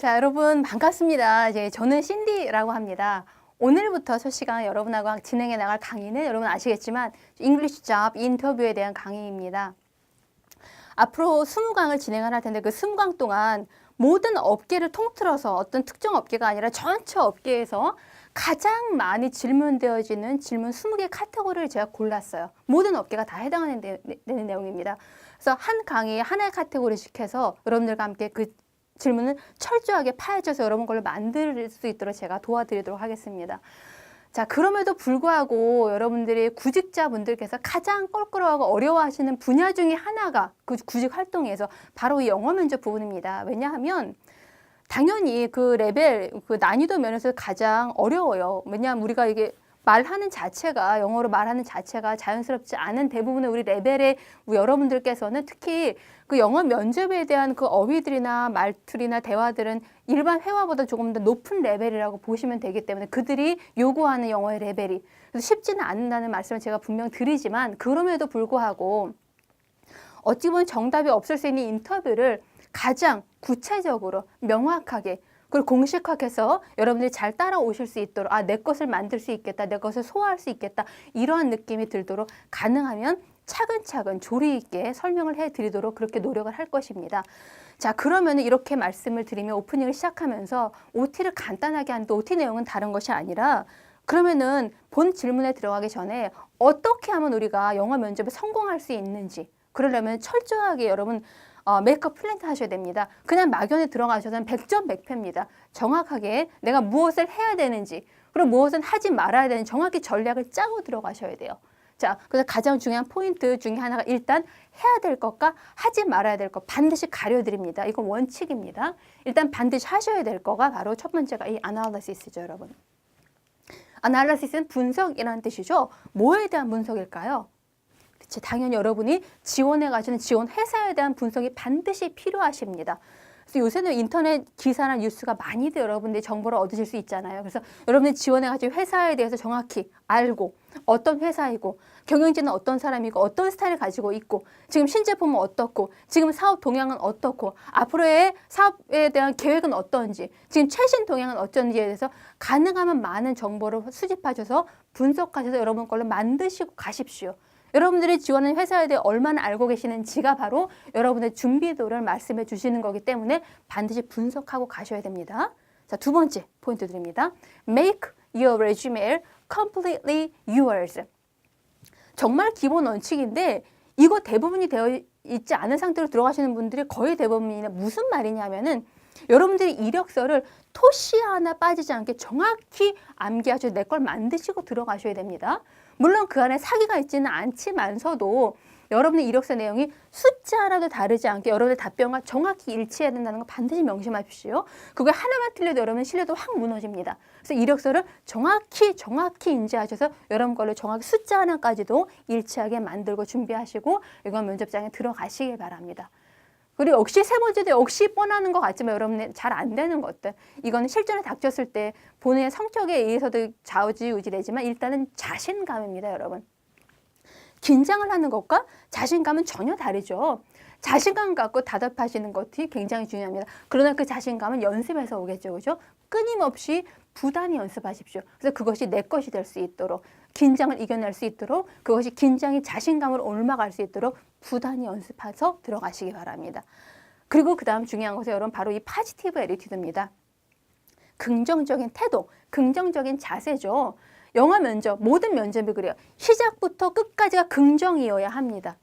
자, 여러분 반갑습니다. 이제 저는 신디라고 합니다. 오늘부터 첫 시간 여러분하고 진행해 나갈 강의는 여러분 아시겠지만 잉글리시 잡 인터뷰에 대한 강의입니다. 앞으로 20강을 진행을 할 텐데 그 20강 동안 모든 업계를 통틀어서 어떤 특정 업계가 아니라 전체 업계에서 가장 많이 질문되어지는 질문 20개 카테고리를 제가 골랐어요. 모든 업계가 다 해당하는 내, 되는 내용입니다. 그래서 한 강의에 하나의 카테고리씩 해서 여러분들과 함께 그 질문을 철저하게 파헤쳐서 여러분 걸로 만들 수 있도록 제가 도와드리도록 하겠습니다. 자, 그럼에도 불구하고 여러분들이 구직자분들께서 가장 껄끄러워하고 어려워하시는 분야 중에 하나가 그 구직 활동에서 바로 이 영어 면접 부분입니다. 왜냐하면 당연히 그 레벨, 그 난이도 면에서 가장 어려워요. 왜냐하면 우리가 이게 말하는 자체가 영어로 말하는 자체가 자연스럽지 않은 대부분의 우리 레벨의 여러분들께서는 특히 그 영어 면접에 대한 그 어휘들이나 말투리나 대화들은 일반 회화보다 조금 더 높은 레벨이라고 보시면 되기 때문에 그들이 요구하는 영어의 레벨이. 그래서 쉽지는 않는다는 말씀을 제가 분명 드리지만 그럼에도 불구하고 어찌 보면 정답이 없을 수 있는 인터뷰를 가장 구체적으로 명확하게 그걸 공식화해서 여러분들이 잘 따라오실 수 있도록 아 내 것을 만들 수 있겠다 내 것을 소화할 수 있겠다 이러한 느낌이 들도록 가능하면 차근차근 조리 있게 설명을 해드리도록 그렇게 노력을 할 것입니다. 자 그러면 이렇게 말씀을 드리면 오프닝을 시작하면서 OT를 간단하게 하는데 OT 내용은 다른 것이 아니라 그러면은 본 질문에 들어가기 전에 어떻게 하면 우리가 영어 면접에 성공할 수 있는지 그러려면 철저하게 여러분 어, 메이크업 플랜트 하셔야 됩니다. 그냥 막연히 들어가셔서는 100점 100패입니다. 정확하게 내가 무엇을 해야 되는지 그리고 무엇은 하지 말아야 되는지 정확히 전략을 짜고 들어가셔야 돼요. 자, 그래서 가장 중요한 포인트 중에 하나가 일단 해야 될 것과 하지 말아야 될 것 반드시 가려드립니다. 이건 원칙입니다. 일단 반드시 하셔야 될 거가 바로 첫 번째가 이 아날리시스죠, 여러분. 아날리시스는 분석이라는 뜻이죠. 뭐에 대한 분석일까요? 당연히 여러분이 지원해 가시는 지원 회사에 대한 분석이 반드시 필요하십니다. 그래서 요새는 인터넷 기사나 뉴스가 많이들 여러분들이 정보를 얻으실 수 있잖아요. 그래서 여러분이 지원해 가지고 회사에 대해서 정확히 알고 어떤 회사이고 경영진은 어떤 사람이고 어떤 스타일을 가지고 있고 지금 신제품은 어떻고 지금 사업 동향은 어떻고 앞으로의 사업에 대한 계획은 어떤지 지금 최신 동향은 어쩐지에 대해서 가능하면 많은 정보를 수집하셔서 분석하셔서 여러분 걸로 만드시고 가십시오. 여러분들이 지원하는 회사에 대해 얼마나 알고 계시는지가 바로 여러분의 준비도를 말씀해 주시는 거기 때문에 반드시 분석하고 가셔야 됩니다. 자, 두 번째 포인트 드립니다. Make your resume completely yours. 정말 기본 원칙인데 이거 대부분이 되어 있지 않은 상태로 들어가시는 분들이 거의 대부분이 무슨 말이냐면은 여러분들이 이력서를 토시 하나 빠지지 않게 정확히 암기하셔서 내 걸 만드시고 들어가셔야 됩니다. 물론 그 안에 사기가 있지는 않지만서도 여러분의 이력서 내용이 숫자 하나도 다르지 않게 여러분의 답변과 정확히 일치해야 된다는 거 반드시 명심하십시오. 그거 하나만 틀려도 여러분의 신뢰도 확 무너집니다. 그래서 이력서를 정확히 정확히 인지하셔서 여러분 걸로 정확히 숫자 하나까지도 일치하게 만들고 준비하시고 이건 면접장에 들어가시길 바랍니다. 그리고 역시 세 번째도 역시 뻔하는 것 같지만 여러분 잘 안 되는 것들 이거는 실전에 닥쳤을 때 본인의 성격에 의해서도 좌우지우지되지만 일단은 자신감입니다 여러분 긴장을 하는 것과 자신감은 전혀 다르죠. 자신감 갖고 답답하시는 것이 굉장히 중요합니다. 그러나 그 자신감은 연습에서 오겠죠. 그죠? 끊임없이 부단히 연습하십시오. 그래서 그것이 내 것이 될 수 있도록 긴장을 이겨낼 수 있도록 그것이 긴장이 자신감으로 올라갈 수 있도록 부단히 연습해서 들어가시기 바랍니다. 그리고 그 다음 중요한 것은 여러분 바로 이 파지티브 에리티드입니다. 긍정적인 태도, 긍정적인 자세죠. 영화 면접, 모든 면접이 그래요. 시작부터 끝까지가 긍정이어야 합니다.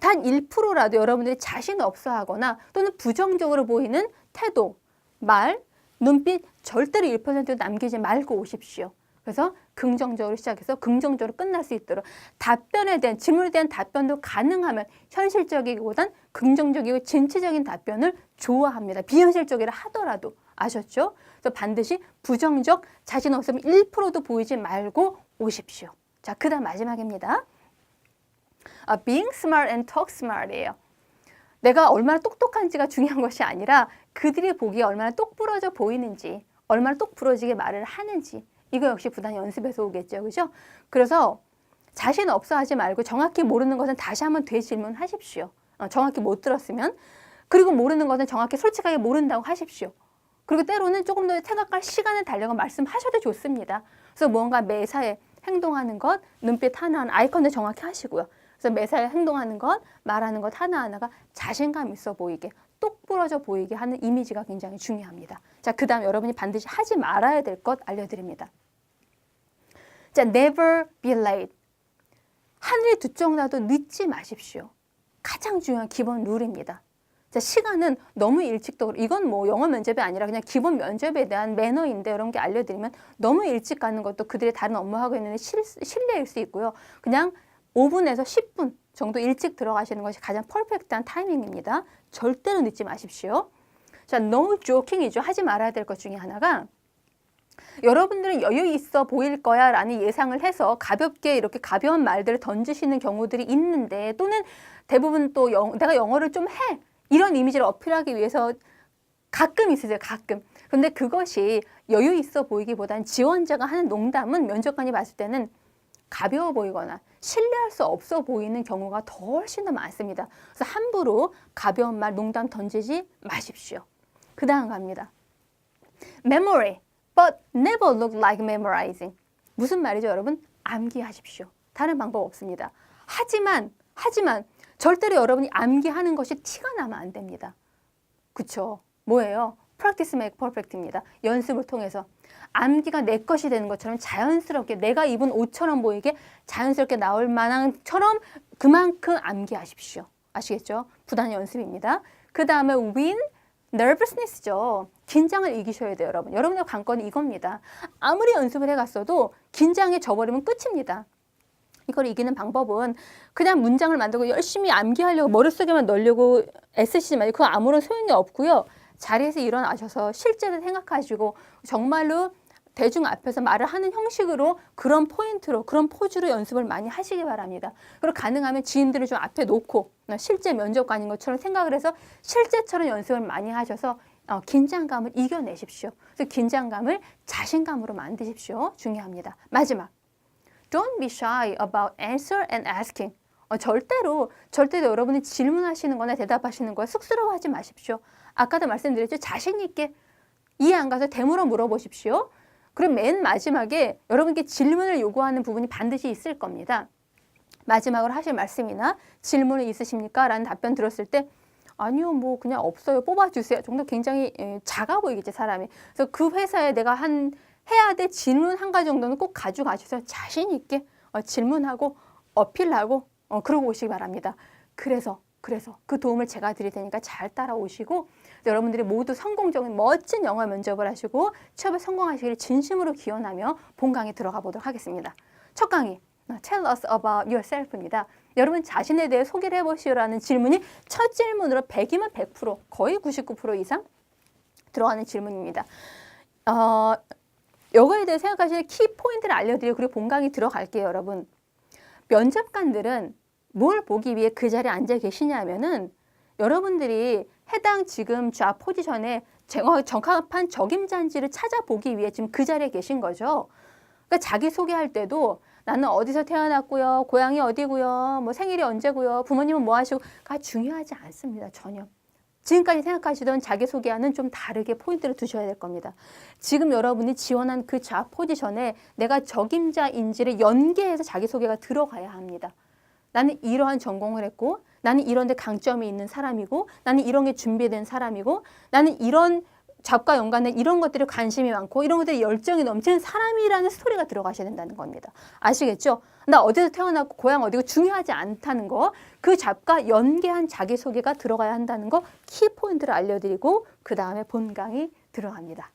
단 1%라도 여러분들이 자신 없어 하거나 또는 부정적으로 보이는 태도, 말, 눈빛 절대로 1%도 남기지 말고 오십시오. 그래서 긍정적으로 시작해서 긍정적으로 끝날 수 있도록 답변에 대한 질문에 대한 답변도 가능하면 현실적이기보단 긍정적이고 진취적인 답변을 좋아합니다. 비현실적이라 하더라도 아셨죠? 그래서 반드시 부정적 자신 없으면 1%도 보이지 말고 오십시오. 자, 그다음 마지막입니다. 아, being smart and talk smart이에요. 내가 얼마나 똑똑한지가 중요한 것이 아니라 그들이 보기에 얼마나 똑부러져 보이는지, 얼마나 똑부러지게 말을 하는지 이거 역시 부단 연습에서 오겠죠. 그죠? 그래서 자신 없어 하지 말고 정확히 모르는 것은 다시 한번 되질문하십시오. 어, 정확히 못 들었으면. 그리고 모르는 것은 정확히 솔직하게 모른다고 하십시오. 그리고 때로는 조금 더 생각할 시간을 달려고 말씀하셔도 좋습니다. 그래서 뭔가 매사에 행동하는 것, 눈빛 하나하나 아이컨도 정확히 하시고요. 그래서 매사에 행동하는 것, 말하는 것 하나하나가 자신감 있어 보이게 똑부러져 보이게 하는 이미지가 굉장히 중요합니다. 자, 그 다음 여러분이 반드시 하지 말아야 될 것 알려드립니다. 자, never be late. 하늘이 두쪽 나도 늦지 마십시오. 가장 중요한 기본 룰입니다. 자, 시간은 너무 일찍 도 이건 뭐 영어 면접이 아니라 그냥 기본 면접에 대한 매너인데 이런 게 알려드리면 너무 일찍 가는 것도 그들의 다른 업무하고 있는 실, 실례일 수 있고요. 그냥 5분에서 10분 정도 일찍 들어가시는 것이 가장 퍼펙트한 타이밍입니다. 절대로 늦지 마십시오. 자, no joking이죠. 하지 말아야 될 것 중에 하나가 여러분들은 여유 있어 보일 거야 라는 예상을 해서 가볍게 이렇게 가벼운 말들을 던지시는 경우들이 있는데 또는 대부분 또 영, 내가 영어를 좀 해. 이런 이미지를 어필하기 위해서 가끔 있으세요. 가끔. 근데 그것이 여유 있어 보이기보다는 지원자가 하는 농담은 면접관이 봤을 때는 가벼워 보이거나 신뢰할 수 없어 보이는 경우가 더 훨씬 더 많습니다. 그래서 함부로 가벼운 말, 농담 던지지 마십시오. 그 다음 갑니다. memory, but never look like memorizing. 무슨 말이죠, 여러분? 암기하십시오. 다른 방법 없습니다. 하지만, 하지만 절대로 여러분이 암기하는 것이 티가 나면 안 됩니다. 그쵸? 뭐예요? practice make perfect입니다. 연습을 통해서 암기가 내 것이 되는 것처럼 자연스럽게 내가 입은 옷처럼 보이게 자연스럽게 나올 만한처럼 그만큼 암기하십시오. 아시겠죠? 부단 연습입니다. 그 다음에 win nervousness죠. 긴장을 이기셔야 돼요, 여러분. 여러분의 관건이 이겁니다. 아무리 연습을 해갔어도 긴장에 져버리면 끝입니다. 이걸 이기는 방법은 그냥 문장을 만들고 열심히 암기하려고 머릿속에만 넣으려고 애쓰시지 말고 그거 아무런 소용이 없고요. 자리에서 일어나셔서 실제를 생각하시고 정말로 대중 앞에서 말을 하는 형식으로 그런 포인트로 그런 포즈로 연습을 많이 하시기 바랍니다. 그리고 가능하면 지인들을 좀 앞에 놓고 실제 면접관인 것처럼 생각을 해서 실제처럼 연습을 많이 하셔서 어, 긴장감을 이겨내십시오. 그래서 긴장감을 자신감으로 만드십시오. 중요합니다. 마지막. Don't be shy about answer and asking. 어, 절대로 절대로 여러분이 질문하시는 거나 대답하시는 거에 쑥스러워하지 마십시오. 아까도 말씀드렸죠. 자신 있게 이해 안 가서 대물어 물어보십시오. 그럼 맨 마지막에 여러분께 질문을 요구하는 부분이 반드시 있을 겁니다. 마지막으로 하실 말씀이나 질문이 있으십니까? 라는 답변 들었을 때 아니요, 뭐 그냥 없어요. 뽑아주세요. 정도 굉장히 예, 작아 보이겠지 사람이. 그래서 그 회사에 내가 한 해야 될 질문 한 가지 정도는 꼭 가져가셔서 자신 있게 어, 질문하고 어필하고 어, 그러고 오시기 바랍니다. 그래서 그래서 그 도움을 제가 드릴 테니까 잘 따라오시고 여러분들이 모두 성공적인 멋진 영어 면접을 하시고 취업에 성공하시기를 진심으로 기원하며 본 강의 들어가 보도록 하겠습니다. 첫 강의 Tell us about yourself입니다. 여러분 자신에 대해 소개를 해보시오라는 질문이 첫 질문으로 100이면 100% 거의 99% 이상 들어가는 질문입니다. 어, 이거에 대해 생각하실 키 포인트를 알려드리고 그리고 본 강의 들어갈게요, 여러분. 면접관들은 뭘 보기 위해 그 자리에 앉아 계시냐면은 여러분들이 해당 지금 좌 포지션에 정확한 적임자인지를 찾아보기 위해 지금 그 자리에 계신 거죠. 그러니까 자기 소개할 때도 나는 어디서 태어났고요, 고향이 어디고요, 뭐 생일이 언제고요, 부모님은 뭐 하시고가 중요하지 않습니다. 전혀. 지금까지 생각하시던 자기소개와는 좀 다르게 포인트를 두셔야 될 겁니다. 지금 여러분이 지원한 그 좌 포지션에 내가 적임자인지를 연계해서 자기소개가 들어가야 합니다. 나는 이러한 전공을 했고 나는 이런 데 강점이 있는 사람이고 나는 이런 게 준비된 사람이고 나는 이런 잡과 연관된 이런 것들에 관심이 많고 이런 것들에 열정이 넘치는 사람이라는 스토리가 들어가셔야 된다는 겁니다. 아시겠죠? 나 어디서 태어났고 고향 어디고 중요하지 않다는 거, 그 잡과 연계한 자기소개가 들어가야 한다는 거 키포인트를 알려드리고 그 다음에 본강이 들어갑니다.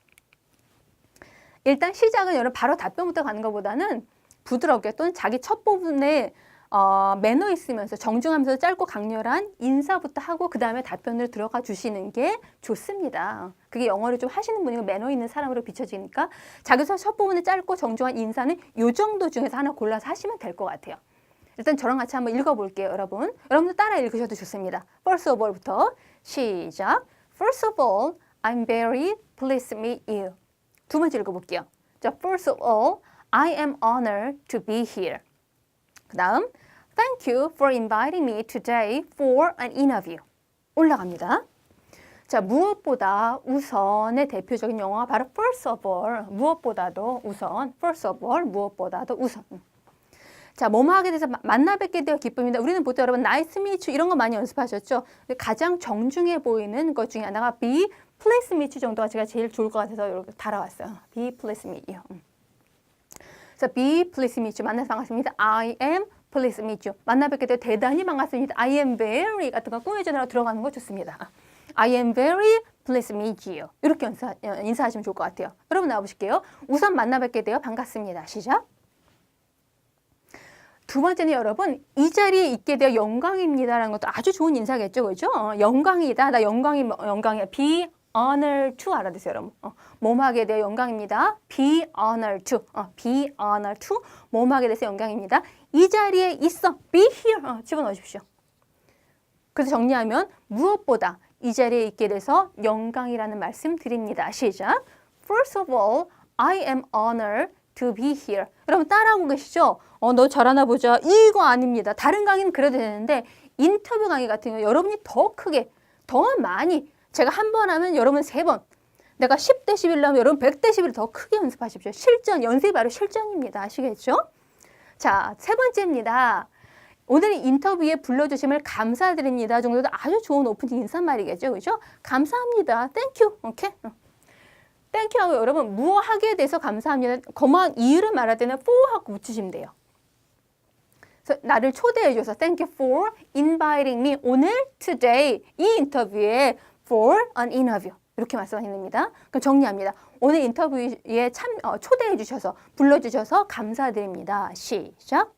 일단 시작은 여러분 바로 답변부터 가는 것보다는 부드럽게 또는 자기 첫 부분에 어, 매너 있으면서 정중하면서 짧고 강렬한 인사부터 하고 그 다음에 답변을 들어가 주시는 게 좋습니다. 그게 영어를 좀 하시는 분이고 매너 있는 사람으로 비춰지니까 자기서 첫 부분에 짧고 정중한 인사는 요 정도 중에서 하나 골라서 하시면 될 것 같아요. 일단 저랑 같이 한번 읽어볼게요, 여러분. 여러분들 따라 읽으셔도 좋습니다. First of all부터 시작. First of all, I'm very pleased to meet you. 두 번째 읽어볼게요. 자, First of all, I am honored to be here. 그 다음 Thank you for inviting me today for an interview. 올라갑니다. 자, 무엇보다 우선의 대표적인 영어가 바로 first of all. 무엇보다도 우선. first of all. 무엇보다도 우선. 자, 뭐뭐 하게 돼서 마- 만나 뵙게 되어 기쁨입니다. 우리는 보통 여러분 nice meet you 이런 거 많이 연습하셨죠? 가장 정중해 보이는 것 중에 하나가 be pleased meet you 정도가 제가 제일 좋을 것 같아서 이렇게 달아왔어요. be pleased meet you. 음. 그래서 be pleased meet you 만나서 반갑습니다. I am pleased meet you. 만나 뵙게 되어 대단히 반갑습니다. I am very 같은 거 꾸며주느라 들어가는 거 좋습니다. I am very pleased meet you. 이렇게 인사, 어, 인사하시면 좋을 것 같아요. 여러분 나와보실게요. 우선 만나 뵙게 되어 반갑습니다. 시작. 두 번째는 여러분 이 자리에 있게 되어 영광입니다라는 것도 아주 좋은 인사겠죠, 그죠? 어, 영광이다, 나 영광이 뭐- 영광이야. Be honored to 알아두세요, 여러분. 어, 몸하게 되어 영광입니다. Be honored to, 어, be honored to 몸하게 돼서 영광입니다. 이 자리에 있어, be here 어, 집어넣으십시오. 그래서 정리하면 무엇보다 이 자리에 있게 돼서 영광이라는 말씀 드립니다. 시작. First of all, I am honored to be here. 여러분 따라하고 계시죠? 어, 너 잘하나 보자. 이거 아닙니다. 다른 강의는 그래도 되는데 인터뷰 강의 같은 경우 여러분이 더 크게, 더 많이 제가 한 번 하면 여러분 세 번. 내가 10데시벨 하면 여러분 100데시벨 더 크게 연습하십시오. 실전, 연습이 바로 실전입니다. 아시겠죠? 자, 세 번째입니다. 오늘 인터뷰에 불러주심을 감사드립니다 정도도 아주 좋은 오프닝 인사말이겠죠. 그죠? 감사합니다. 땡큐. 오케이? 어. 땡큐 하고 여러분 무엇 하게 돼서 감사합니다. 거만 이유를 말할 때는 for 하고 붙이시면 돼요. 그래서 나를 초대해 줘서 thank you for inviting me 오늘 today 이 인터뷰에 for an interview 이렇게 말씀하시면 됩니다. 그럼 정리합니다. 오늘 인터뷰에 참 어, 초대해 주셔서 불러 주셔서 감사드립니다. 시작.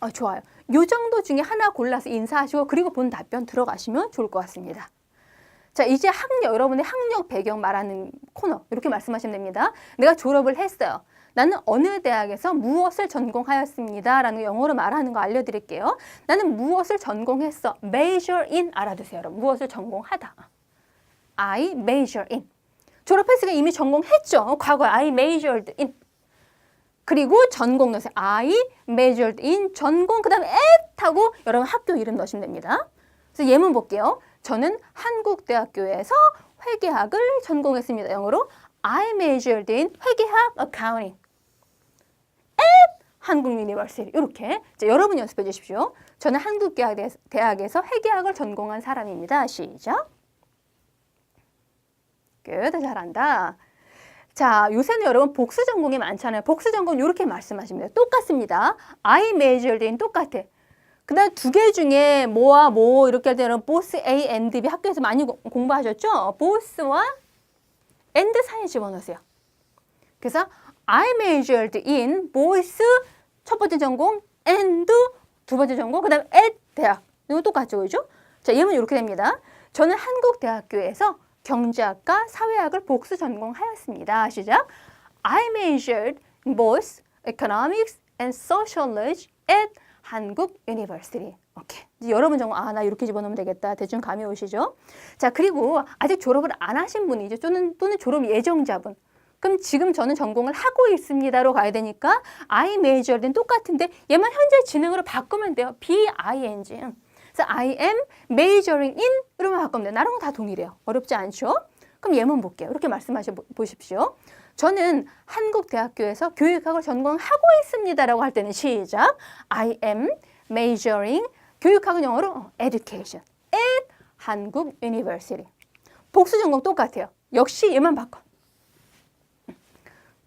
어, 좋아요. 요 정도 중에 하나 골라서 인사하시고 그리고 본 답변 들어가시면 좋을 것 같습니다. 자, 이제 학력, 여러분의 학력 배경 말하는 코너. 이렇게 말씀하시면 됩니다. 내가 졸업을 했어요. 나는 어느 대학에서 무엇을 전공하였습니다. 라는 거 영어로 말하는 거 알려드릴게요. 나는 무엇을 전공했어. major in 알아두세요. 여러분. 무엇을 전공하다. I major in. 졸업했으니까 이미 전공했죠. 과거에 I majored in. 그리고 전공 넣으세요. I majored in 전공 그 다음에 at 하고 여러분 학교 이름 넣으시면 됩니다. 그래서 예문 볼게요. 저는 한국대학교에서 회계학을 전공했습니다. 영어로 I majored in 회계학 accounting at 한국 유니버시티 이렇게 자, 여러분 연습해 주십시오. 저는 한국대학에서 회계학을 전공한 사람입니다. 시작. 끝. 잘한다. 자, 요새는 여러분 복수 전공이 많잖아요. 복수 전공 이렇게 돼요. 똑같습니다. I majored in 똑같아. 그다음 두 개 중에 뭐와 뭐 이렇게 할 때는 both A and B 학교에서 많이 고- 공부하셨죠? both와 and 사이에 집어넣으세요. 그래서 I majored in both 첫 번째 전공 and 두 번째 전공 그다음 at 대학 이거 똑같죠, 그죠? 자, 예문 이렇게 됩니다. 저는 한국 대학교에서 경제학과 사회학을 복수 전공하였습니다. 시작. I in both economics and sociology at 한국 유니버시티. 오케이. 이제 여러분 정도 아, 나 이렇게 집어넣으면 되겠다. 대충 감이 오시죠? 자, 그리고 아직 졸업을 안 하신 분이죠. 또는, 또는 졸업 예정자분. 그럼 지금 저는 전공을 하고 있습니다로 가야 되니까 I majored는 똑같은데 얘만 현재 진행으로 바꾸면 돼요. B-I-N-G. 그래서 I am majoring in 이러면 바꾸면 돼요. 나랑 다 동일해요. 어렵지 않죠? 그럼 예문 볼게요. 이렇게 말씀하셔 보- 보십시오. 저는 한국 대학교에서 교육학을 전공하고 있습니다라고 할 때는 시작. I am majoring 교육학은 영어로 어, education at 한국 university. 복수 전공 똑같아요. 역시 얘만 바꿔.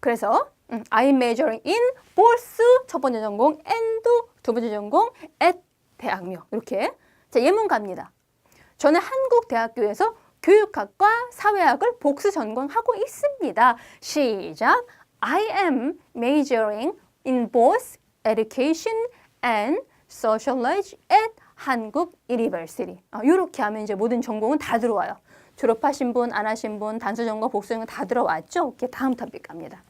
그래서 음, I am majoring in both 첫 번째 전공 and 두 번째 전공 at 대학교 이렇게 자 예문 갑니다. 저는 한국 대학교에서 교육학과 사회학을 복수 전공하고 있습니다. 시작. I am majoring in both education and sociology at 한국 유니버시티. 아, 이렇게 하면 이제 모든 전공은 다 들어와요. 졸업하신 분, 안 하신 분, 단수 전공, 복수 전공 다 들어왔죠? 이렇게 다음 토픽 갑니다.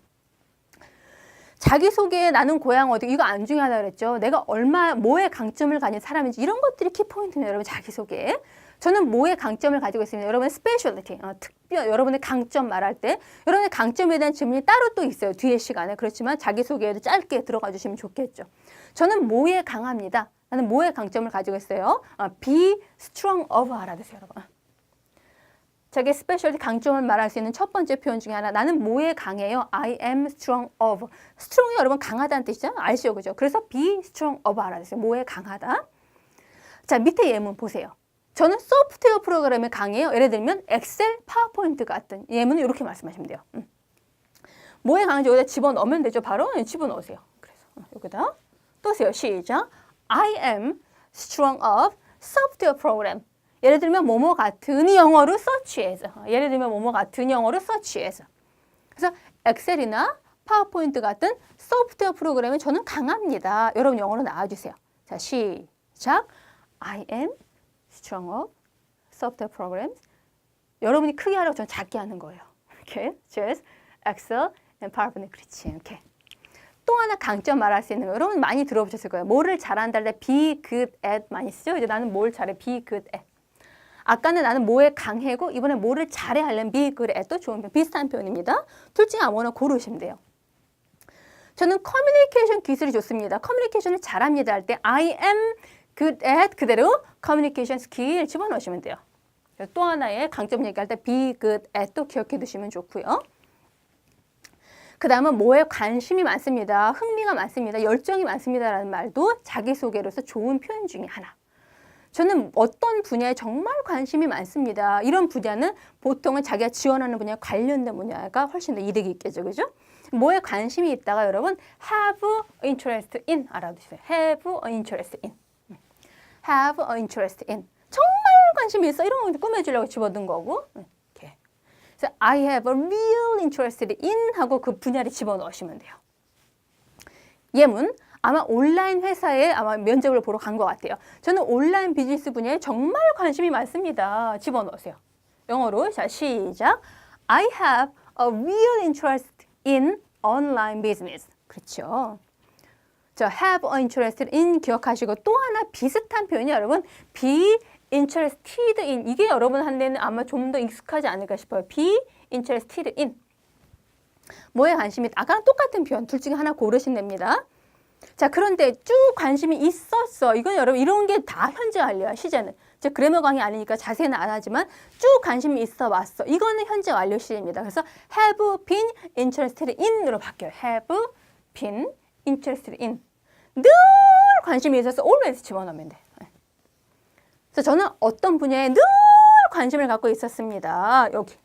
자기소개 나는 고향 어디 이거 안 중요하다 그랬죠. 내가 얼마 뭐에 강점을 가진 사람인지 이런 것들이 키포인트입니다. 여러분 자기소개. 저는 뭐에 강점을 가지고 있습니다. 여러분의 스페셜리티, 어, 특별 여러분의 강점 말할 때 여러분의 강점에 대한 질문이 따로 또 있어요. 뒤에 시간에. 그렇지만 자기소개에도 짧게 들어가 주시면 좋겠죠. 저는 뭐에 강합니다. 나는 뭐의 강점을 가지고 있어요? 아, be strong of 알아두세요, 여러분. 자기 스페셜티 강점을 말할 수 있는 첫 번째 표현 중에 하나. 나는 뭐에 강해요? I am strong of. strong이 여러분 강하다는 뜻이죠? 알죠, 그죠? 그래서 be strong of 알아두세요. 뭐에 강하다. 자, 밑에 예문 보세요. 저는 소프트웨어 프로그램에 강해요. 예를 들면 엑셀, 파워포인트 같은 예문은 이렇게 말씀하시면 돼요. 음. 뭐에 강한지 여기다 집어넣으면 되죠. 바로 네, 집어넣으세요. 그래서 어, 여기다 또 세요. 시작. I am strong of software program. 예를 들면 뭐뭐 같은 영어로. 어, 예를 들면 뭐뭐 같은 영어로 as. 그래서 엑셀이나 파워포인트 같은 소프트웨어 프로그램에 저는 강합니다. 여러분 영어로 나와주세요. 자 시작. I am strong of software programs. 여러분이 크게 하라고 저는 작게 하는 거예요. 이렇게 just Excel and PowerPoint 그렇지 이렇게. 또 하나 강점 말할 수 있는 거 여러분 많이 들어보셨을 거예요. 뭐를 잘한다 할때 be good at 많이 쓰죠. 이제 나는 뭘 잘해 be good at. 아까는 나는 뭐에 강해고 이번에 뭐를 잘해 하려면 be good at도 좋은 표현 비슷한 표현입니다. 둘 중에 아무거나 고르시면 돼요. 저는 커뮤니케이션 기술이 좋습니다. 커뮤니케이션을 잘합니다 할 때 I am good at 그대로 커뮤니케이션 스킬 집어넣으시면 돼요. 또 하나의 강점 얘기할 때 be good at도 기억해 두시면 좋고요. 그 다음은 뭐에 관심이 많습니다. 흥미가 많습니다. 열정이 많습니다라는 말도 자기소개로서 좋은 표현 중에 하나. 저는 어떤 분야에 정말 관심이 많습니다. 이런 분야는 보통은 자기가 지원하는 분야에 관련된 분야가 훨씬 더 이득이 있겠죠. 그죠? 뭐에 관심이 있다가 여러분 have interest in 알아두세요. have interest in. have interest in. 정말 관심이 있어. 이런 거 꾸며주려고 집어든 거고. 이렇게. 그래서 I have a real interest in 하고 그 분야를 집어넣으시면 돼요. 예문. 아마 온라인 회사에 아마 면접을 보러 간 것 같아요. 저는 온라인 비즈니스 분야에 정말 관심이 많습니다. 집어넣으세요. 영어로 자 시작. I have a real interest in online business. 그렇죠. 저 have a interest in 기억하시고 또 하나 비슷한 표현이 여러분 be interested in 이게 여러분 한테는 아마 좀 더 익숙하지 않을까 싶어요. be interested in 뭐에 관심이 아까랑 똑같은 표현 둘 중에 하나 고르시면 됩니다. 자 그런데 쭉 관심이 있었어. 이건 여러분 이런 게 다 현재 완료야 시제는. 제 그래머 강의 아니니까 자세는 안 하지만 쭉 관심이 있어 왔어. 이거는 현재 완료 시제입니다. 그래서 have been interested in으로 바뀌어요. have been interested in. 늘 관심이 있어서 always 집어넣으면 돼. 그래서 저는 어떤 분야에 늘 관심을 갖고 있었습니다. 여기.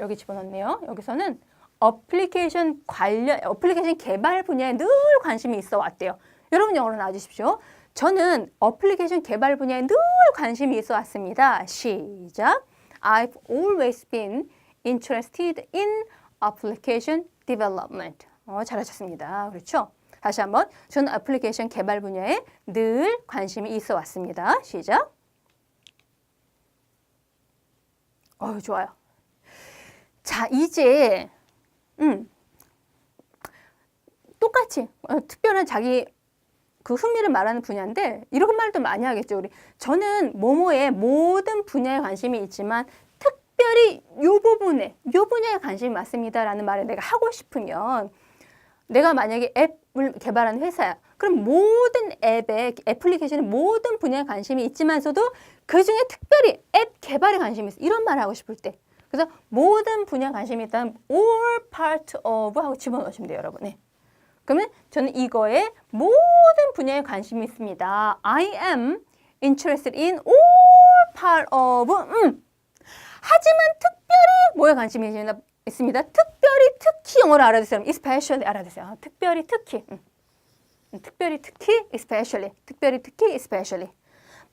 여기 집어넣네요. 여기서는 어플리케이션 관련, 어플리케이션 개발 분야에 늘 관심이 있어 왔대요. 여러분 영어로 나와주십시오. 저는 어플리케이션 개발 분야에 늘 관심이 있어 왔습니다. 시작. I've always been interested in application development. 어, 잘하셨습니다. 그렇죠? 다시 한번. 저는 애플리케이션 개발 분야에 늘 관심이 있어 왔습니다. 시작. 어, 좋아요. 자, 이제 음. 똑같이 어, 특별한 자기 그 흥미를 말하는 분야인데 이런 말도 많이 하겠죠. 우리 저는 모모의 모든 분야에 관심이 있지만 특별히 요 부분에 요 분야에 관심이 많습니다라는 말을 내가 하고 싶으면 내가 만약에 앱을 개발하는 회사야. 그럼 모든 앱에 애플리케이션의 모든 분야에 관심이 있지만서도 그 중에 특별히 앱 개발에 관심이 있어. 이런 말을 하고 싶을 때. 그래서 모든 분야 관심이 있다면 all part of 하고 집어넣으시면 돼요, 여러분. 네. 그러면 저는 이거에 모든 분야에 관심이 있습니다. I am interested in all part of. 음. 하지만 특별히 뭐에 관심이 있습니다. 특별히 특히 영어로 알아두세요. especially 알아두세요. 특별히 특히. 음. 특별히 특히 especially. 특별히 특히 especially.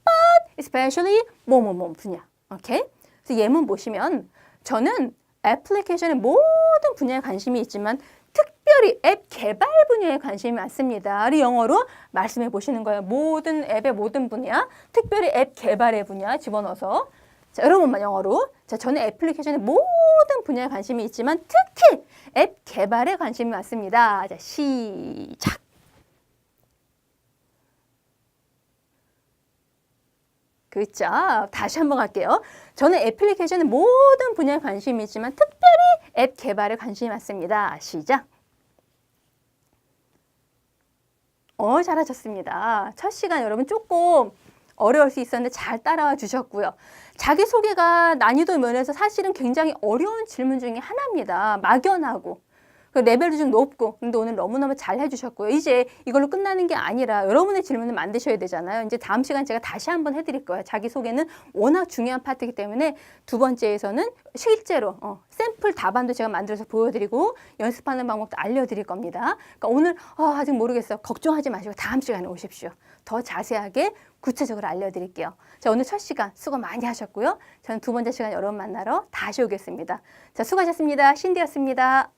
but especially 뭐뭐뭐 분야. 오케이? 그래서 예문 보시면 저는 애플리케이션의 모든 분야에 관심이 있지만 특별히 앱 개발 분야에 관심이 많습니다. 이 영어로 말씀해 보시는 거예요. 모든 앱의 모든 분야, 특별히 앱 개발의 분야 집어넣어서 자, 여러분만 영어로 자, 저는 애플리케이션의 모든 분야에 관심이 있지만 특히 앱 개발에 관심이 많습니다. 자, 시작. 그렇죠. 다시 한번 갈게요. 저는 애플리케이션의 모든 분야에 관심이 있지만 특별히 앱 개발에 관심이 많습니다. 시작. 어, 잘하셨습니다. 첫 시간 여러분 조금 어려울 수 있었는데 잘 따라와 주셨고요. 자기소개가 난이도 면에서 사실은 굉장히 어려운 질문 중에 하나입니다. 막연하고. 그 레벨도 좀 높고 근데 오늘 너무너무 잘 해주셨고요. 이제 이걸로 끝나는 게 아니라 여러분의 질문을 만드셔야 되잖아요. 이제 다음 시간 제가 다시 한번 해드릴 거예요. 자기소개는 워낙 중요한 파트이기 때문에 두 번째에서는 실제로 어, 샘플 답안도 제가 만들어서 보여드리고 연습하는 방법도 알려드릴 겁니다. 그러니까 오늘 어, 아직 모르겠어요. 걱정하지 마시고 다음 시간에 오십시오. 더 자세하게 구체적으로 알려드릴게요. 자, 오늘 첫 시간 수고 많이 하셨고요. 저는 두 번째 시간 여러분 만나러 다시 오겠습니다. 자, 수고하셨습니다. 신디였습니다.